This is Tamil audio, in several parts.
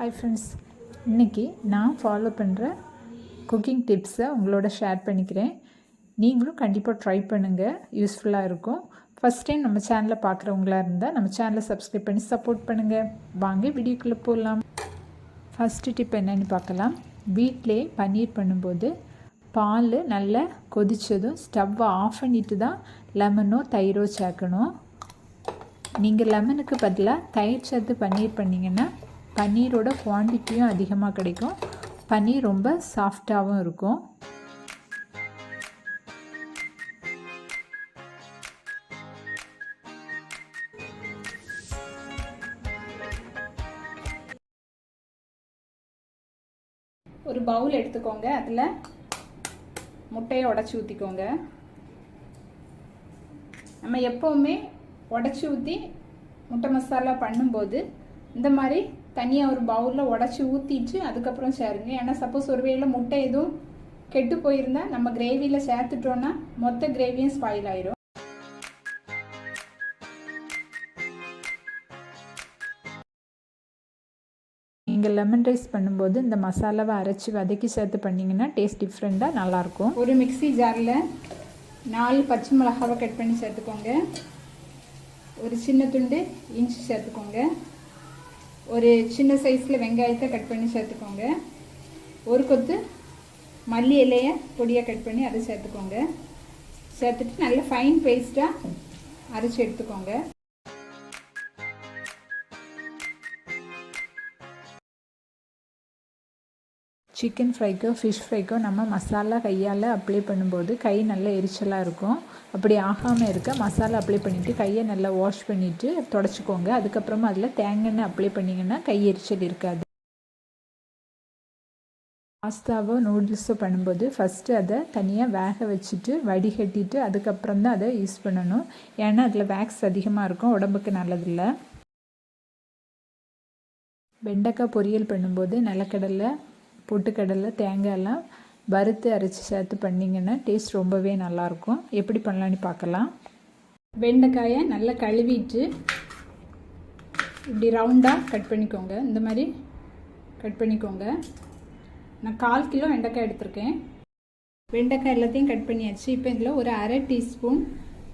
ஹாய் ஃப்ரெண்ட்ஸ் இன்றைக்கி நான் ஃபாலோ பண்ணுற குக்கிங் டிப்ஸை உங்களோட ஷேர் பண்ணிக்கிறேன். நீங்களும் கண்டிப்பாக ட்ரை பண்ணுங்கள் யூஸ்ஃபுல்லாக இருக்கும். ஃபஸ்ட் டைம் நம்ம சேனலை பார்க்குறவங்களா இருந்தால் நம்ம சேனலை சப்ஸ்கிரைப் பண்ணி சப்போர்ட் பண்ணுங்கள் வாங்க வீடியோக்குள்ளே போடலாம் ஃபஸ்ட்டு டிப் என்னென்னு பார்க்கலாம். வீட்டிலே பன்னீர் பண்ணும்போது பால் நல்லா கொதித்ததும் ஸ்டவ்வை ஆஃப் பண்ணிட்டு தான் லெமனோ தயிரோ சேர்க்கணும். நீங்கள் லெமனுக்கு பதிலாக தயிர் சேர்த்து பன்னீர் பண்ணிங்கன்னா பன்னீரோட குவான்டிட்டியும் அதிகமாக கிடைக்கும். பன்னீர் ரொம்ப சாஃப்டாகவும் இருக்கும். ஒரு பவுல் எடுத்துக்கோங்க. அதில் முட்டையை உடச்சி ஊற்றிக்கோங்க நம்ம எப்போவுமே உடச்சி ஊற்றி முட்டை மசாலா பண்ணும்போது இந்த மாதிரி தனியாக ஒரு பவுலில் உடச்சி ஊற்றிட்டு அதுக்கப்புறம் சேருங்க. ஏன்னா சப்போஸ் ஒரு வேளை முட்டை எதுவும் கெட்டு போயிருந்தா நம்ம கிரேவியில் சேர்த்துட்டோன்னா மொத்த கிரேவியும் ஸ்பாயில் ஆயிரும். நீங்கள் லெமன் ரைஸ் பண்ணும்போது இந்த மசாலாவை அரைச்சி வதக்கி சேர்த்து பண்ணிங்கன்னா டேஸ்ட் டிஃப்ரெண்ட்டாக நல்லாயிருக்கும். ஒரு மிக்சி ஜாரில் நாலு பச்சை மிளகாவை கட் பண்ணி சேர்த்துக்கோங்க. ஒரு சின்ன துண்டு இஞ்சி சேர்த்துக்கோங்க. ஒரு சின்ன சைஸில் வெங்காயத்தை கட் பண்ணி சேர்த்துக்கோங்க. ஒரு கொத்து மல்லி இலையை பொடியாக கட் பண்ணி அதை சேர்த்துக்கோங்க. சேர்த்துட்டு நல்ல ஃபைன் பேஸ்ட்டாக அரைச்சி எடுத்துக்கோங்க. சிக்கன் ஃப்ரைக்கோ ஃபிஷ் ஃப்ரைக்கோ நம்ம மசாலா கையால் அப்ளை பண்ணும்போது கை நல்லா எரிச்சலாக இருக்கும். அப்படி ஆகாமல் இருக்க மசாலா அப்ளை பண்ணிவிட்டு கையை நல்லா வாஷ் பண்ணிவிட்டு தொடச்சிக்கோங்க. அதுக்கப்புறமா அதில் தேங்காய் அப்ளை பண்ணிங்கன்னா கை எரிச்சல் இருக்காது. பாஸ்தாவோ நூடுல்ஸோ பண்ணும்போது ஃபஸ்ட்டு அதை தனியாக வேக வச்சுட்டு வடிகட்டிட்டு அதுக்கப்புறம் தான் அதை யூஸ் பண்ணணும். ஏன்னா அதில் வேக்ஸ் அதிகமாக இருக்கும் உடம்புக்கு நல்லதில்லை. வெண்டைக்காய் பொரியல் பண்ணும்போது நிலக்கடலை பொட்டுக்கடலை தேங்காயெல்லாம் வறுத்து அரைச்சி சேர்த்து பண்ணிங்கன்னா டேஸ்ட் ரொம்பவே நல்லாயிருக்கும். எப்படி பண்ணலான்னு பார்க்கலாம். வெண்டைக்காயை நல்லா கழுவிட்டு இப்படி ரவுண்டாக கட் பண்ணிக்கோங்க. இந்த மாதிரி கட் பண்ணிக்கோங்க. நான் கால் கிலோ வெண்டைக்காய் எடுத்திருக்கேன். வெண்டைக்காய் எல்லாத்தையும் கட் பண்ணியாச்சு. இப்போ இதில் ஒரு அரை டீஸ்பூன்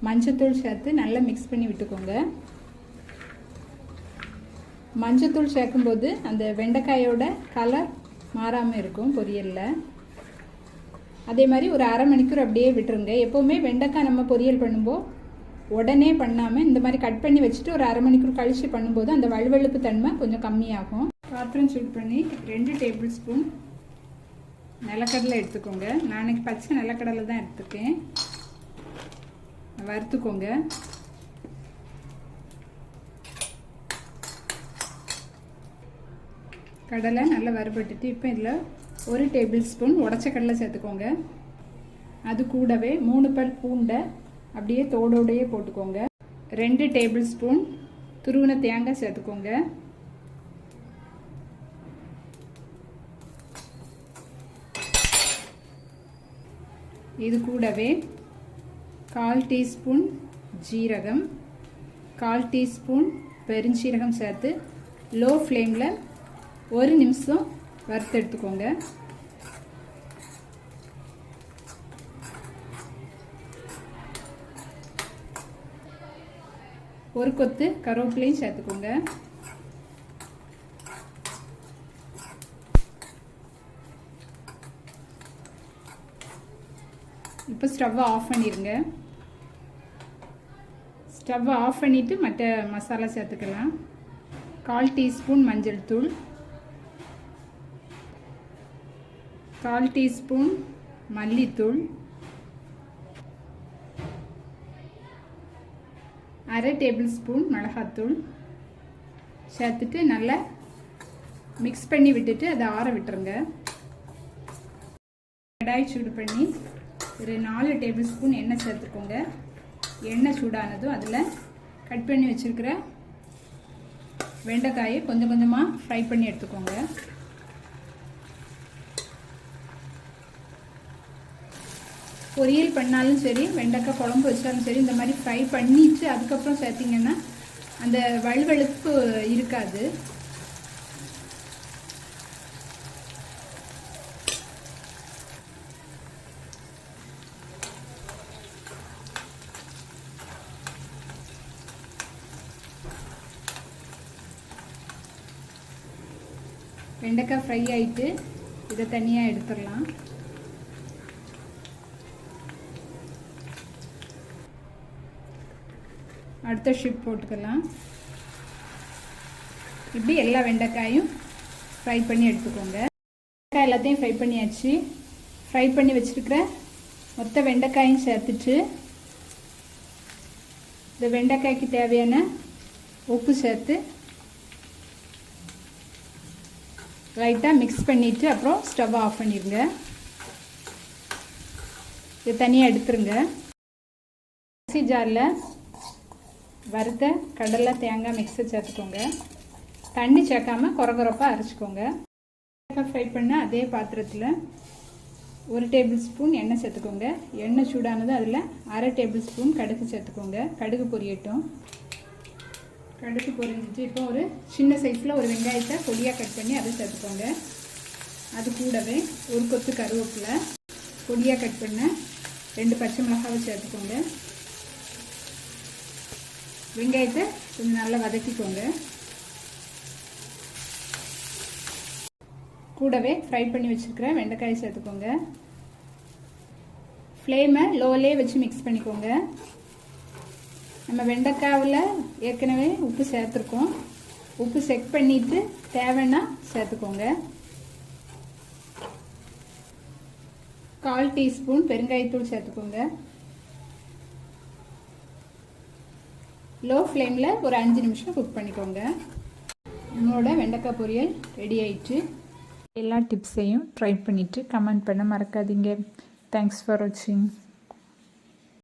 மஞ்சத்தூள் சேர்த்து நல்லா மிக்ஸ் பண்ணி விட்டுக்கோங்க. மஞ்சத்தூள் சேர்க்கும்போது அந்த வெண்டைக்காயோட கலர் மாறாமல் இருக்கும் பொரியலில். அதே மாதிரி ஒரு அரை மணிக்கூர் அப்படியே விட்டுருங்க. எப்போவுமே வெண்டைக்காய் நம்ம பொரியல் பண்ணும்போது உடனே பண்ணாமல் இந்த மாதிரி கட் பண்ணி வச்சுட்டு ஒரு அரை மணிக்கூர் கழித்து பண்ணும்போது அந்த வலுவழுப்பு தன்மை கொஞ்சம் கம்மியாகும். பாத்திரம் சூட் பண்ணி ரெண்டு டேபிள் ஸ்பூன் நிலக்கடலை எடுத்துக்கோங்க. நான் பச்சை நிலக்கடலை தான் எடுத்துருக்கேன். வறுத்துக்கோங்க. கடலை நல்லா வறுபட்டுட்டு இப்போ இதில் ஒரு டேபிள் ஸ்பூன் உடச்ச கடலை சேர்த்துக்கோங்க. அது கூடவே மூணு பல் பூண்டை அப்படியே தோடோடையே போட்டுக்கோங்க. ரெண்டு டேபிள் ஸ்பூன் துருவின தேங்காய் சேர்த்துக்கோங்க. இது கூடவே கால் டீஸ்பூன் ஜீரகம் கால் டீஸ்பூன் பெருஞ்சீரகம் சேர்த்து லோ ஃப்ளேமில் ஒரு நிமிஷம் வறுத்து எடுத்துக்கோங்க. ஒரு கொத்து கருவேப்பிலையும் சேர்த்துக்கோங்க. இப்போ ஸ்டவ்வை ஆஃப் பண்ணிடுங்க ஸ்டவ்வை ஆஃப் பண்ணிவிட்டு மற்ற மசாலா சேர்த்துக்கலாம். கால் டீஸ்பூன் மஞ்சள் தூள். கால் டீஸ்பூன் மல்லித்தூள் அரை டேபிள் ஸ்பூன் மிளகாத்தூள். சேர்த்துட்டு நல்லா மிக்ஸ் பண்ணி விட்டுட்டு அதை ஆற விட்டுருங்க. கடாய் சூடு பண்ணி ஒரு நாலு டேபிள் ஸ்பூன் எண்ணெய் சேர்த்துக்கோங்க. எண்ணெய் சூடானதும் அதில் கட் பண்ணி வச்சுருக்கிற வெண்டைக்காயை கொஞ்சம் கொஞ்சமாக ஃப்ரை பண்ணி எடுத்துக்கோங்க. பொரியல் பண்ணாலும் சரி வெண்டைக்காய் குழம்பு வச்சாலும் சரி இந்த மாதிரி ஃப்ரை பண்ணிட்டு அதுக்கப்புறம் சேர்த்திங்கன்னா அந்த வழுவழுப்பு இருக்காது. வெண்டைக்காய் ஃப்ரை ஆகிட்டு இதை தனியாக எடுத்துடலாம். அடுத்த ஷிப் போட்டுக்கலாம். இப்படி எல்லா வெண்டைக்காயும் ஃப்ரை பண்ணி எடுத்துக்கோங்க. வெண்டைக்காய் எல்லாத்தையும் ஃப்ரை பண்ணியாச்சு. ஃப்ரை பண்ணி வச்சுருக்கிற மொத்த வெண்டைக்காயும் சேர்த்துட்டு இந்த வெண்டைக்காய்க்கு தேவையான உப்பு சேர்த்து லைட்டாக மிக்ஸ் பண்ணிவிட்டு அப்புறம் ஸ்டவ் ஆஃப் பண்ணிடுங்க இது தனியாக எடுத்துருங்க. மிக்ஸி ஜாரில் வறுத்த கடலை தேங்காய் மிக்ஸை சேர்த்துக்கோங்க. தண்ணி சேர்க்காம குறகுறப்பாக அரைச்சிக்கோங்க. ஃப்ரை பண்ண அதே பாத்திரத்தில் ஒரு டேபிள் ஸ்பூன் எண்ணெய் சேர்த்துக்கோங்க. எண்ணெய் சூடானது அதில் அரை டேபிள் ஸ்பூன் கடுகு சேர்த்துக்கோங்க. கடுகு பொரியட்டும். கடுகு பொரிஞ்சிட்டு இப்போ ஒரு சின்ன சைஸில் ஒரு வெங்காயத்தை பொடியாக கட் பண்ணி அதை சேர்த்துக்கோங்க. அது கூடவே ஒரு கொத்து கருவேப்பிலை பொடியாக கட் பண்ண ரெண்டு பச்சை மிளகாவை சேர்த்துக்கோங்க. வெங்காயத்தை கொஞ்சம் நல்லா வதக்கிக்கோங்க. கூடவே ஃப்ரை பண்ணி வச்சுருக்கிற வெண்டைக்காயை சேர்த்துக்கோங்க. ஃப்ளேமை லோலே வச்சு மிக்ஸ் பண்ணிக்கோங்க. நம்ம வெண்டைக்காவில் ஏற்கனவே உப்பு சேர்த்துருக்கோம். உப்பு செக் பண்ணிவிட்டு தேவைன்னா சேர்த்துக்கோங்க. கால் டீஸ்பூன் பெருங்காயத்தூள் சேர்த்துக்கோங்க. லோ ஃப்ளேமில் ஒரு அஞ்சு நிமிஷம் குக் பண்ணிக்கோங்க. நம்மளோட வெண்டைக்காய் பொரியல் ரெடி ஆயிடுச்சு எல்லா டிப்ஸையும் ட்ரை பண்ணிவிட்டு கமெண்ட் பண்ண மறக்காதீங்க. தேங்க்ஸ் ஃபார் வாட்சிங்